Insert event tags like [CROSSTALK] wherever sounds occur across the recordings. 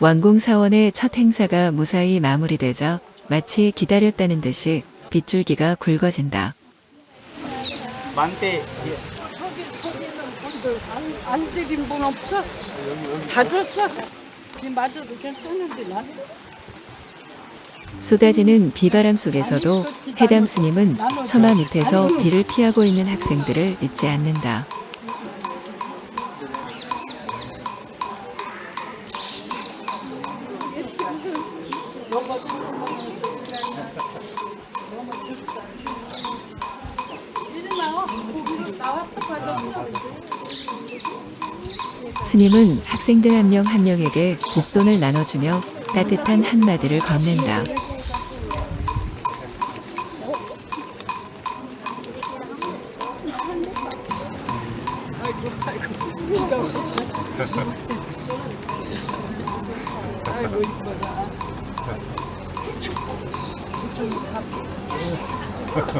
완공사원의 첫 행사가 무사히 마무리되자 마치 기다렸다는 듯이 빗줄기가 굵어진다. 만대 거기 거기는 분들 안, 안 드린 분 없어? 다 줬어? 이 맞아도 괜찮은데 난 쏟아지는 비바람 속에서도 해담 스님은 처마 밑에서 비를 피하고 있는 학생들을 잊지 않는다. 스님은 학생들 한 명 한 명에게 복돈을 나눠주며 따뜻한 한마디를 건넨다.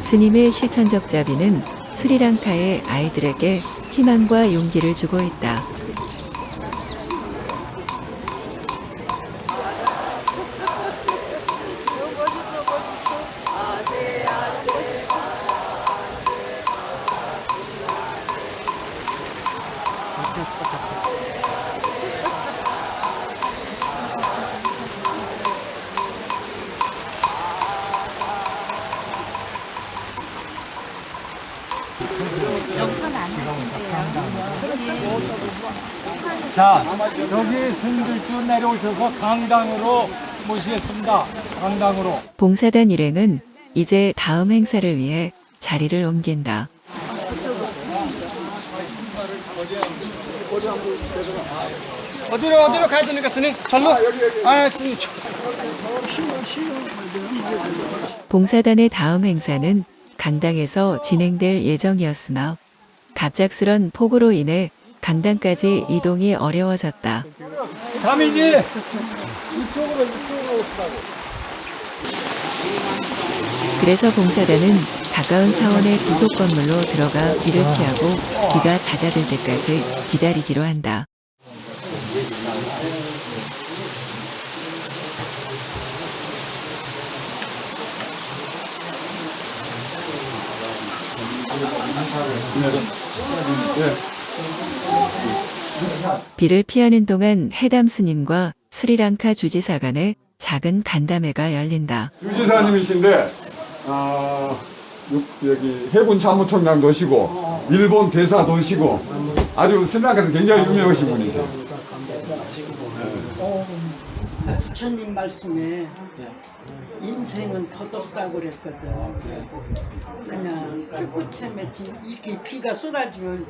스님의 실천적 자비는 스리랑카의 아이들에게 희망과 용기를 주고 있다. 자 여기 스님들 쭉 내려오셔서 강당으로 모시겠습니다 강당으로 봉사단 일행은 이제 다음 행사를 위해 자리를 옮긴다. 어디로 어디로 가야 됩니까 스님? 절로? 아 스님 봉사단의 다음 행사는 강당에서 진행될 예정이었으나 갑작스런 폭우로 인해 강당까지 이동이 어려워졌다. 가민이 이쪽으로 이쪽으로 오시라고 그래서 봉사단은 가까운 사원의 부속 건물로 들어가 비를 피하고 비가 잦아들 때까지 기다리기로 한다. 비를 피하는 동안 해담 스님과 스리랑카 주지사 간의 작은 간담회가 열린다. 유지사님이신데 아, 육- 여기 해군 참모총장 도시고 일본 대사 도시고 아주 스리랑카에서 굉장히 유명하신 분이세요. 부처님 말씀에 인생은 덧없다고 그랬거든 그냥 풀꽃에 맺힌 이렇게 비가 쏟아지면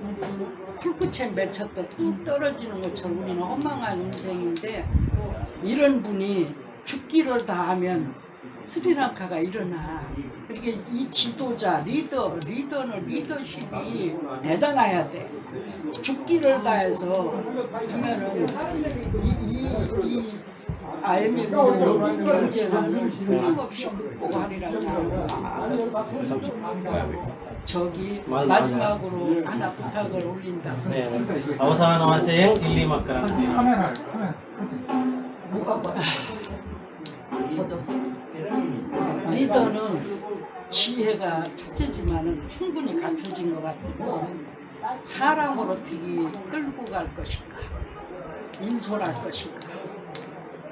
풀꽃에 맺혔다 뚝 떨어지는 것처럼 우리는 허망한 인생인데 이런 분이 죽기를 다하면 스리랑카가 일어나. 그렇게 이 지도자, 리더, 리더는 리더십이 대단해야 돼. 죽기를 다해서 하면은 알면 경쟁하는 끊임없이 보고, 하리라며 저기 마지막으로 하나 부탁을 올린다. 지혜가 첫째지만은 충분히 갖춰진 것 같고 사람으로 어떻게 끌고 갈 것인가 인솔할 것인가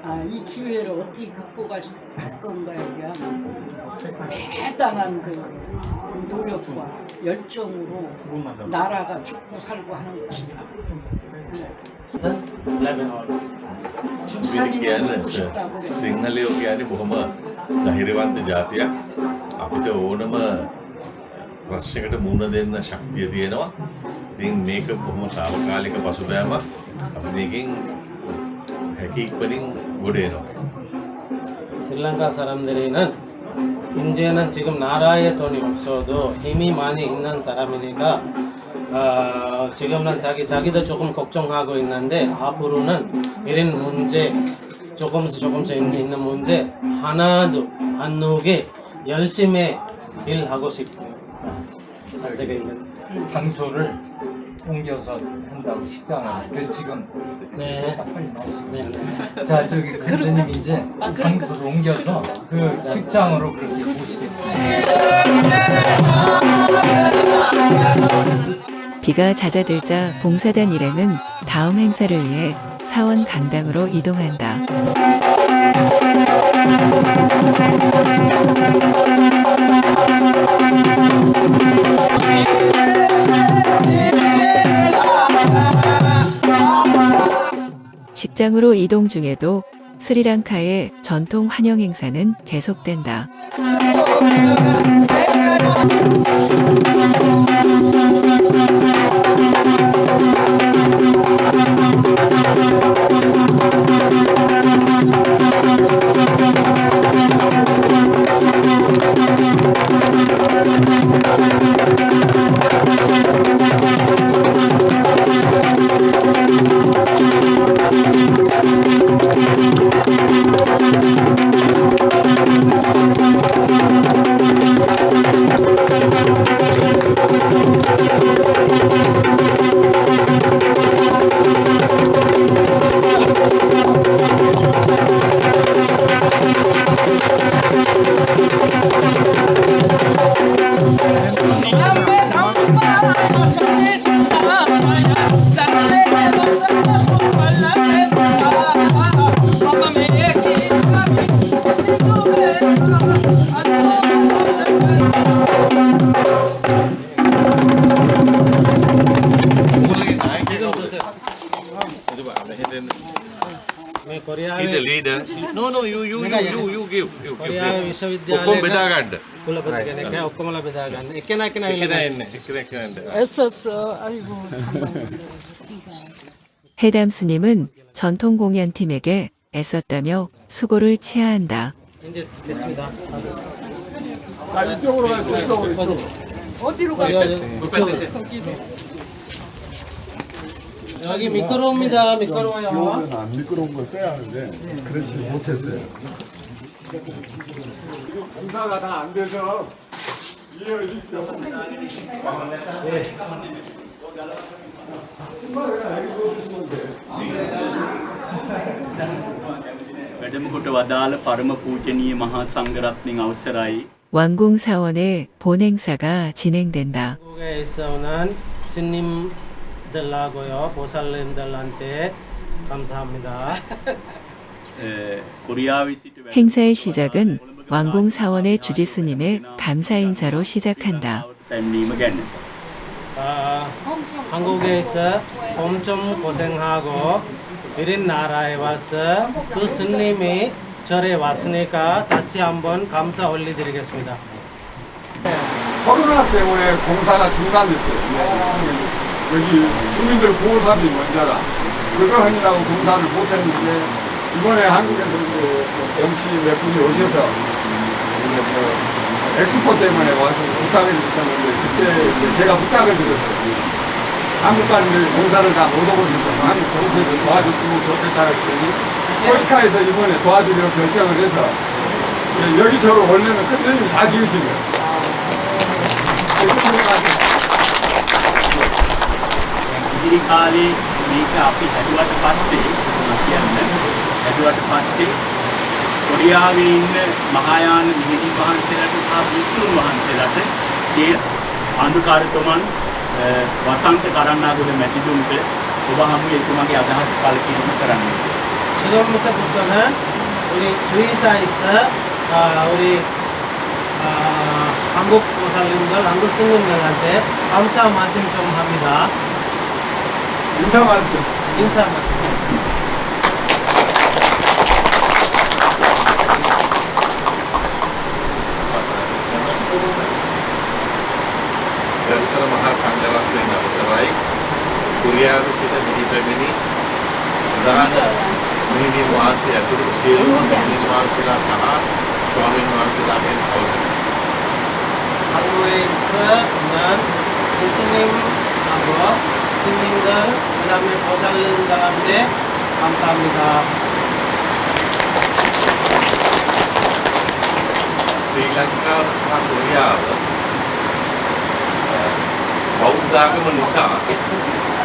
아, 이 기회를 어떻게 극복할 건가에 대한 대단한 그 노력과 열정으로 나라가 죽고 살고 하는 것이다. ලැබෙනවා. 주사님 කියන්නේ 하고 싶다고 그래. සිංහලයෝ කියන්නේ බොහොම ධෛර්යවන්ත ජාතියක් අපිට ඕනම ප්‍රශ්නයකට මුහුණ දෙන්න ශක්තිය තියෙනවා ඉතින් මේක බොහොම තාවකාලික පසුබෑමක් අපි මේකෙන් හැකි ඉක්මනින් 모레로. 슬랑카 사람들에는 문제는 지금 나라에 돈이 없어도 힘이 많이 있는 사람이니까 어, 지금은 자기 자기도 조금 걱정하고 있는데 앞으로는 이런 문제 조금씩 조금씩 있는 문제 하나도 안 놓게 열심히 일하고 싶고 요. 잘 되겠는. 장소를 옮겨서 한다고 식장을 그래서 지금 네. 네. 자 저기 선생님이 이제 장소를 옮겨서 그 식장으로 그렇게 모시겠습니다. 비가 잦아들자 봉사단 일행은 다음 행사를 위해 사원 강당으로 이동한다. 식장으로 이동 중에도 스리랑카의 전통 환영 행사는 계속된다. 해담 스님은 전통 공연 팀에게 애썼다며 수고를 치하한다. 이제 됐습니다. 아, 이쪽으로 가요. 이쪽으로. 어디로 가요? 네, 여기 미끄러웁니다. 미끄러워요. 미끄러운 걸 써야 하는데 그렇지 못했어요. 공사가 다 안 돼서 이어집시오. වැඩමකොට වදාළ පරම පූජනීය මහා සංඝරත්නයන් අවසරයි 왕궁 사원의 본행사가 진행된다. 한국에 있어오는 스님들하고요, 보살님들한테 감사합니다. 행사의 시작은 왕궁 사원의 주지스님의 감사 인사로 시작한다. 한국에 있어 엄청 고생하고 이런 나라에 와서 그 스님이 절에 왔으니까 다시 한번 감사 올리드리겠습니다. 코로나 때문에 공사가 중단됐어요. 여기 주민들 보호사들이 먼저라. 그거 하느라고 공사를 못했는데 이번에 한국에서 그 정치 몇 분이 오셔서 그 엑스포 때문에 와서 부탁을 드렸었는데 그때 제가 부탁을 드렸어요. 한국 가는 공사를 다 못 오고 있어서 한국 정부에서 도와줬으면 좋겠다 했더니 코이카에서 이번에 도와주기로 결정을 해서 여기저로 원래는 끝을 다 지으신 거예요. गिरी काली नीचे आपकी हरिवा හැදුවට පස්සේ කොරියාවේ ඉන්න මහායාන මිහිඳු වහන්සේලාට සහ භික්ෂුන් වහන්සේලාට ඒ අනුකාරකමන් වසන්ත කරන්නාගොඩ මැතිතුන්ට ඔබ හමු එතුමාගේ අදහස් පළකිරීම කරන්න. සිලෝමස පුත්තන ஒரு சுயசாயிச ஒரு ஹங்குக் முசலிம்கள் ஹங்குக் சிங்குங்கள் அண்டு ஹம்சா மாசிம் சொம் ஹமிதா இன்சா மாசிம் இன்சா மாசிம் kurunai. Dan termahal sanggalah benda berserai, kuria sudah dihidup ini, ini muasi ya turut ini muasi lah sahab, suami muasi lah yang kau. Halo Esa, dan di sini sini dan dalam posan dalam deh, කොරියාව අ, බෞද්ධ ආගම නිසා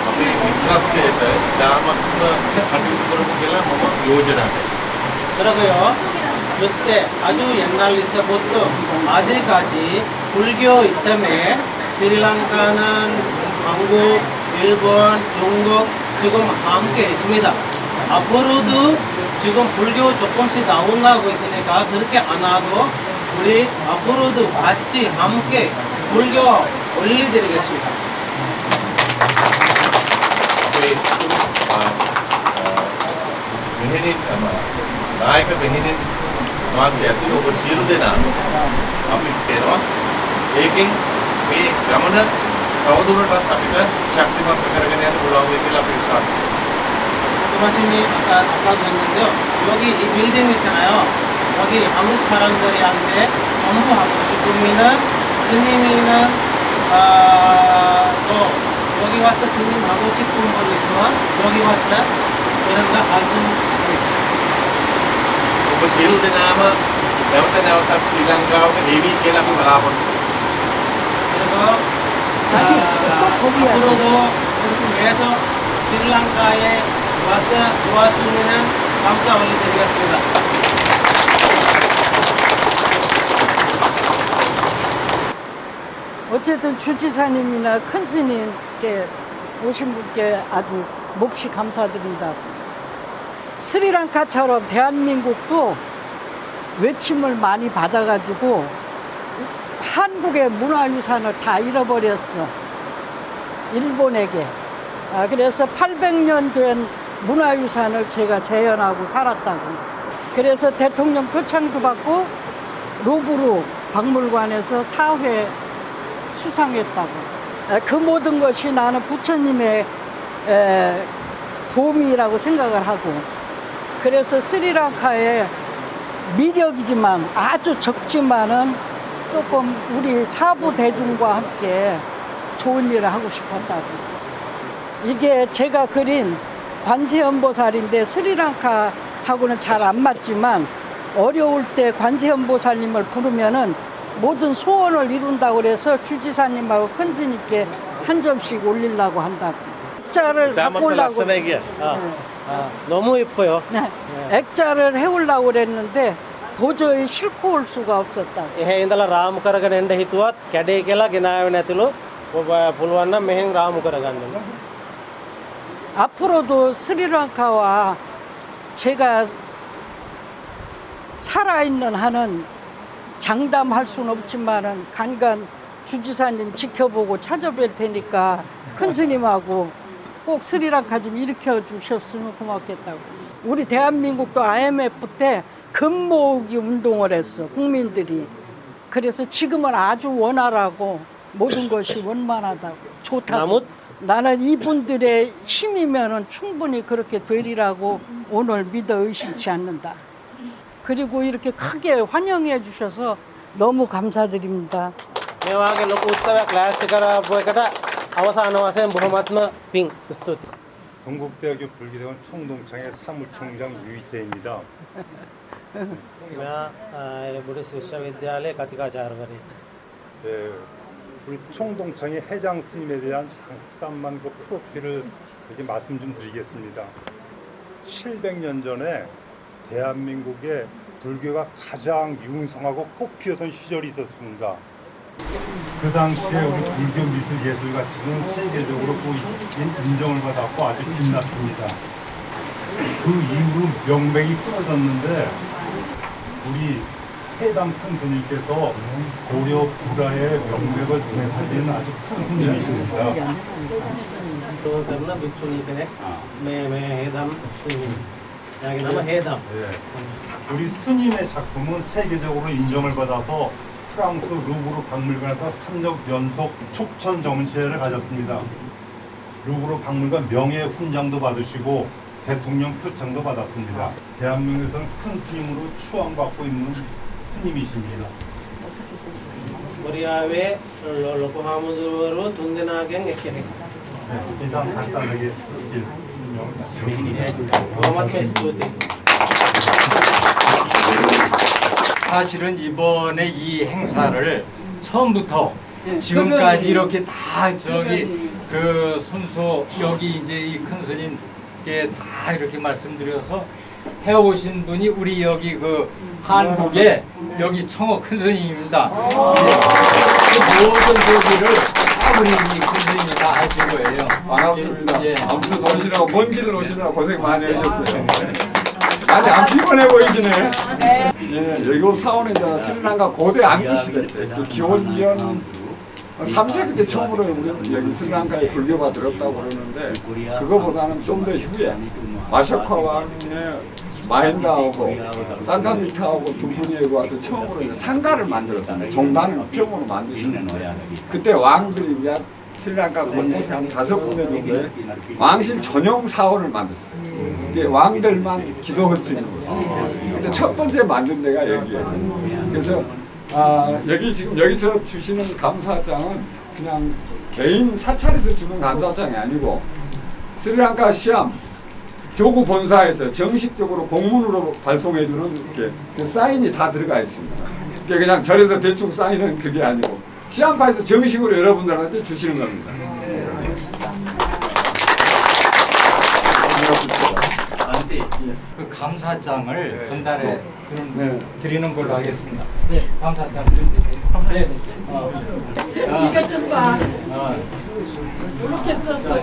අපේ මිත්‍රත්වයට ඉතාමත්ම කටයුතු කරමු කියලා මම යෝජනා කරනවා. 그러고요. 그때 아주 옛날 있어부터 아직까지 불교 때문에 스리랑카는 한국, 일본, 중국 지금 함께 있습니다. 앞으로도 지금 불교 조금씩 나온다고 있으니까 그렇게 안 하고 ಉಳಿ ಅಪುರುದು ಹಚ್ಚಿ ಹಮ್ಕೆ ಮುಳ್ಗ್ಯೋ ಒಳ್ಳಿ ತಿರುಗಿ මෙහෙණින් නායක මෙහෙණින් මාංශය ඇතුළු ඔබ සියලු දෙනා අපි ස්පේනවා ඒකෙන් මේ ගමන තවදුරටත් අපිට ශක්තිමත් කරගෙන යන්න පුළුවන් වෙයි කියලා අපි විශ්වාස කරනවා ඊට පස්සේ මේ අකා අකා ගන්නේ යෝගී බිල්ඩින් එක නෑ 여기 한국 사람들이 한데 공부하고 싶으면은 스님이는 어, 아, 또 여기 와서 스님 하고 싶은 분 있으면 여기 와서 이런 거할수 있습니다. Pues él de nada más, de otra de otra 앞으로도 계속 스리랑카에 와서 도와주면 감사원이 되겠습니다. 어쨌든 주지사님이나 큰 스님께 오신 분께 아주 몹시 감사드립니다. 스리랑카처럼 대한민국도 외침을 많이 받아가지고 한국의 문화유산을 다 잃어버렸어. 일본에게. 아, 그래서 800년 된 문화유산을 제가 재현하고 살았다고. 그래서 대통령 표창도 받고 로브르 박물관에서 사회 수상했다고. 에, 그 모든 것이 나는 부처님의 에, 도움이라고 생각을 하고 그래서 스리랑카의 미력이지만 아주 적지만은 조금 우리 사부 대중과 함께 좋은 일을 하고 싶었다고. 이게 제가 그린 관세음보살인데 스리랑카하고는 잘 안 맞지만 어려울 때 관세음보살님을 부르면은 모든 소원을 이룬다고 그래서 주지사님하고 큰 스님께 한 점씩 올리려고 한다고. 액자를 갖고 땀은 오려고. 났으네 이게. 아, 아, 너무 예뻐요. 네. 액자를 해오려고 그랬는데 도저히 싣고 올 수가 없었다고. එහ ඉඳලා රාමු කරගෙන එන්න හිතුවත් කැඩේ කියලා ගෙනාවේ නැතුළු ඔබ පුළුවන් නම් මෙහෙන් රාමු කරගන්න. 앞으로도 스리랑카와 제가 살아있는 한은 장담할 수는 없지만은 간간 주지사님 지켜보고 찾아뵐 테니까 큰 스님하고 꼭 스리랑카 좀 일으켜 주셨으면 고맙겠다고. 우리 대한민국도 IMF 때금 모으기 운동을 했어 국민들이. 그래서 지금은 아주 원활하고 모든 것이 원만하다고 좋다고. 나무? 나는 이분들의 힘이면은 충분히 그렇게 되리라고 오늘 믿어 의심치 않는다. 그리고 이렇게 크게 환영해 주셔서 너무 감사드립니다. 동국대학교 불교대원 총동창의 사무총장 유희태입니다. 네, 우리 총동창의 회장 스님에 대한 잠깐만 그 프로필을 이렇게 말씀 좀 드리겠습니다. 700년 전에 대한민국의 불교가 가장 융성하고 꽃피우던 시절이 있었습니다. 그 당시에 우리 불교 미술 예술 가치는 세계적으로 인정을 받았고 아주 빛났습니다. 그 이후로 명맥이 끊어졌는데 우리 해당 큰 스님께서 고려 불화의 명맥을 눈에 살리는 아주 큰 스님이십니다. 또 백남 백촌이 돼. 매 해당 스님. 남아 해담. 예. 우리 스님의 작품은 세계적으로 인정을 받아서 프랑스 루브르 박물관에서 3년 연속 촉천 정시회를 가졌습니다. 루브르 박물관 명예 훈장도 받으시고 대통령 표창도 받았습니다. 대한민국에서는 큰 스님으로 추앙받고 있는 스님이십니다. 코리아의 로코하무드로 둔데나겐 액션 이상 간단하게 사실은 이번에 이 행사를 처음부터 지금까지 이렇게 다 저기 그 순수 여기 이제 이 큰 스님께 다 이렇게 말씀드려서 해오신 분이 우리 여기 그 한국에 여기 청어 큰 스님입니다. 예. 그 모든 저기를 다 우리 큰 다 하신 거예요. 반갑습니다. 예. 아무튼 오시느라 먼 길을 오시느라 고생 많이 하셨어요. 아니 안 피곤해 보이시네. 예, 여기 사원에 이제 스리랑카 고대 안기 시대 때 그 기원전 3세기 때 처음으로 우리 여기 스리랑카에 불교가 들었다고 그러는데 그거보다는 좀 더 후에 마셔카 왕의 마힌다하고 상카미타하고 두 분이 여기 와서 처음으로 이제 상가를 만들었습니다. 종단을 병으로 만드셨는데 그때 왕들이 이제 스리랑카 곳곳에 한 다섯 군데 정도의 왕실 전용 사원을 만들었어요. 이게 왕들만 기도할 수 있는 곳. 근데 첫 번째 만든 데가 여기예요. 그래서 아, 여기 지금 여기서 주시는 감사장은 그냥 개인 사찰에서 주는 감사장이 아니고 스리랑카 시암 조국 본사에서 정식적으로 공문으로 발송해주는 이렇게 그 사인이 다 들어가 있습니다. 그게 그냥 절에서 대충 사인은 그게 아니고 시암파에서 정식으로 여러분들한테 주시는 겁니다. 그 감사장을 전달해 드리는, 네. 드리는 걸로 하겠습니다. 네, 감사장. 네. 어. 아, 이것 좀 봐. 어. 이렇게 써서 네.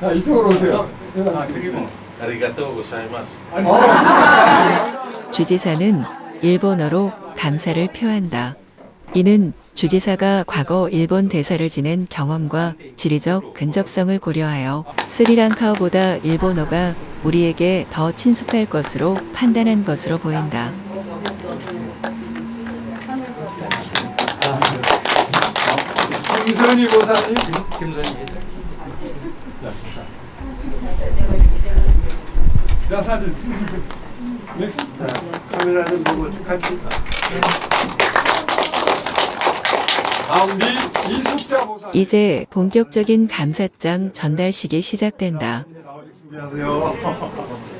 자 이쪽으로 오세요. 아, 그리고 아리가또 고사이마스. [LAUGHS] 주지사는 일본어로 감사를 표한다. 이는 주지사가 과거 일본 대사를 지낸 경험과 지리적 근접성을 고려하여 스리랑카어보다 일본어가 우리에게 더 친숙할 것으로 판단한 것으로 보인다. 김선희 보사님. 김선희 회장. 자 사진. 네. 카메라는 보고 같이. 다음 미 이숙자 보사. 이제 본격적인 감사장 전달식이 시작된다. 준비하세요.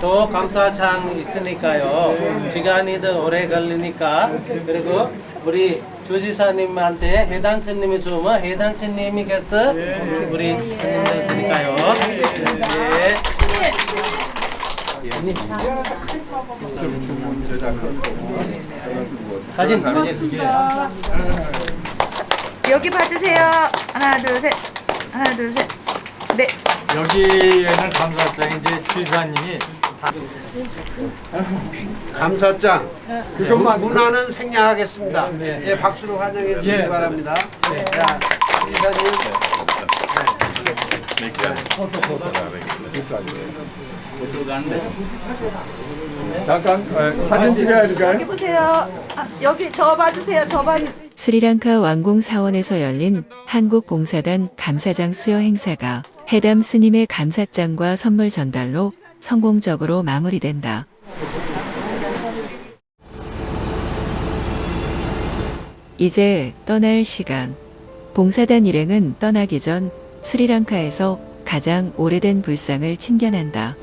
더 감사장 있으니까요. 시간이 더 오래 걸리니까 그리고 우리 조지사님한테 해당 스님이 주면 해당 스님이께서 우리 스님들 드릴까요? 네. 사진 사진 여기 봐주세요. 하나, 둘, 셋. 하나 둘 셋. 네. 여기에는 감사장에 이제 주사님이 감사장 그것만 문화는 생략하겠습니다. 네. 예, 박수로 환영해 주시기 예. 바랍니다. 네. 자, 이사님 잠깐 어, 사진 찍어야 될까요? 여기 보세요. 아, 여기 저 봐주세요. 저 봐주세요. 스리랑카 왕궁 사원에서 열린 한국 봉사단 감사장 수여 행사가 해담 스님의 감사장과 선물 전달로 성공적으로 마무리된다. 이제 떠날 시간. 봉사단 일행은 떠나기 전 스리랑카에서 가장 오래된 불상을 침견한다.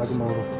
마지막으로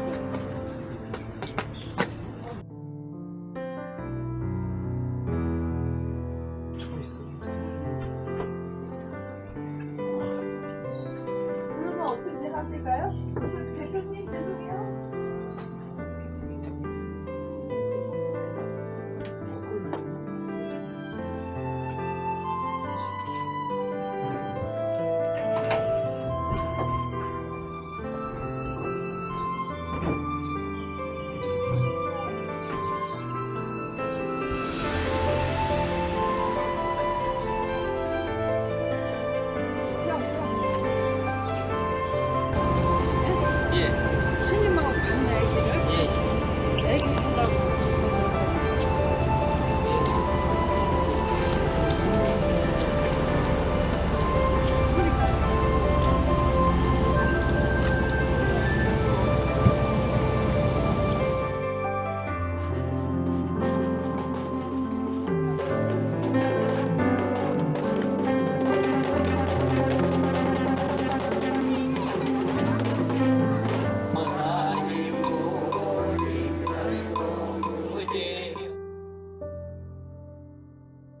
Để